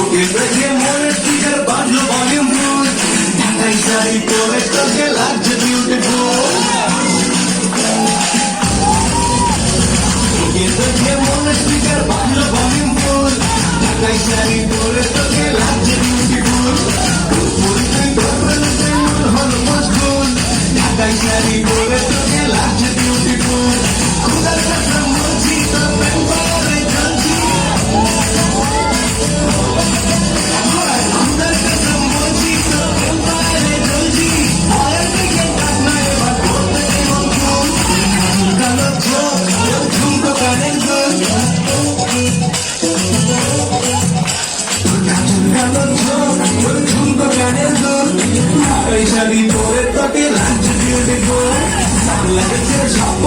বুকে বেঁধে মনের টিকার বাঁধলো বলে মন ঢাকাই শাড়ি পরে তোকে লাগছে বিউটিফুল বুকে বেঁধে মনের টিকার বাঁধলো বলে মন ঢাকাই শাড়ি পরে তোকে লাগছে যদি তোরে তোকে লাঞ্চ দিয়ে দেবো লাগে স্বপ্ন